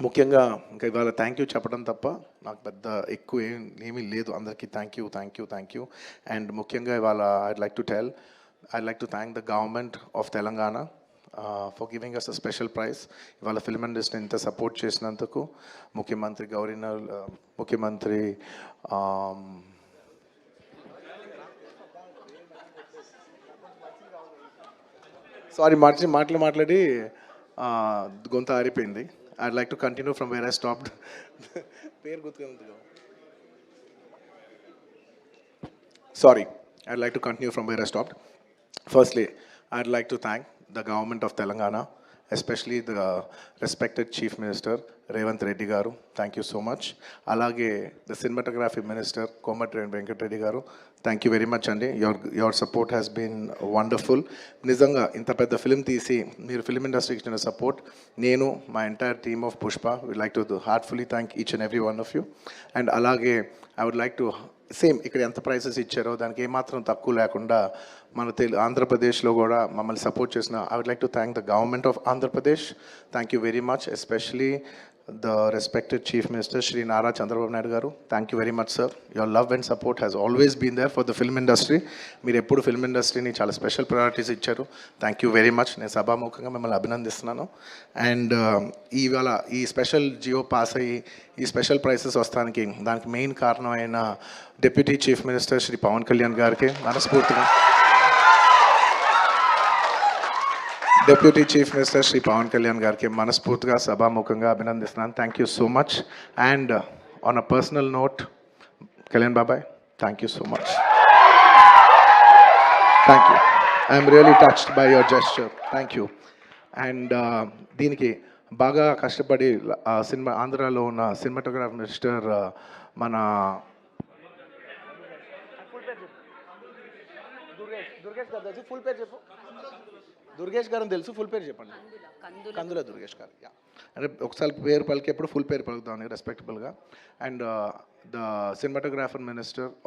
ముఖ్యంగా ఇంకా ఇవాళ థ్యాంక్ యూ చెప్పడం తప్ప నాకు పెద్ద ఎక్కువ ఏం ఏమీ లేదు. అందరికీ thank you thank you thank you and ముఖ్యంగా ఇవాళ I'd like to tell I like to thank the government of Telangana for giving us a special prize ఇవాళ ఫిల్మ్ ఇండస్ట్రీని ఇంత సపోర్ట్ చేసినందుకు ముఖ్యమంత్రి గవర్నర్ uh, ముఖ్యమంత్రి సారీ మార్చి మాటలు మాట్లాడి uh, గొంత ఆరిపోయింది. I'd like to continue from where I stopped. Sorry, I'd like to continue from where I stopped. Firstly, I'd like to thank the government of Telangana, especially the respected Chief Minister Revanth Reddy గారు. Thank you so much అలాగే the cinematography minister Komatireddy Venkatreddy గారు. Thank you very much అండి. Your your support has been wonderful నిజంగా ఇంత పెద్ద film తీసి మీరు film ఇండస్ట్రీకి ఇచ్చిన సపోర్ట్ నేను మా entire team of Pushpa we like to heartfully thank each and every one of you and అలాగే I would like to same ఇక్కడ ఎంత ప్రైసెస్ ఇచ్చారో దానికి ఏమాత్రం తక్కువ లేకుండా మన తెలు ఆంధ్రప్రదేశ్లో కూడా మమ్మల్ని సపోర్ట్ చేసిన I would like to thank the government of Andhra Pradesh thank you very much especially the respected chief minister Shri Nara Chandrababu Naidu garu thank you very much sir your love and support has always been there for the film industry మీరు ఎప్పుడు film ఇండస్ట్రీని చాలా special priorities ఇచ్చారు. Thank you very much నేను సభాముఖంగా మిమ్మల్ని అభినందిస్తున్నాను. And ఇవాళ ఈ స్పెషల్ జియో పాస్ అయ్యి ఈ స్పెషల్ ప్రైసెస్ వస్తానికి దానికి మెయిన్ కారణం అయిన deputy chief minister Shri Pawan Kalyan గారికి మనస్ఫూర్తిగా deputy chief minister Shri Pawan Kalyan గారికి మనస్ఫూర్తిగా సభాముఖంగా అభినందిస్తున్నాను. Thank you so much and on a personal note Kalyan బాబాయ్ thank you so much thank you I'm really touched by your gesture thank you and దీనికి బాగా కష్టపడి cinema ఆంధ్రాలో ఉన్న సినిమాటోగ్రాఫ్ మినిస్టర్ మన దుర్గేష్ దుర్గేష్ గారు ఫుల్ పేరు చెప్పు. దుర్గేష్ గారు అని తెలుసు ఫుల్ పేరు చెప్పండి. కందుల దుర్గేష్ గారు యా. అంటే ఒకసారి పేరు పలికేప్పుడు ఫుల్ పేరు పలుకుతామని రెస్పెక్టబుల్గా అండ్ ద సినిమాటోగ్రాఫర్ మినిస్టర్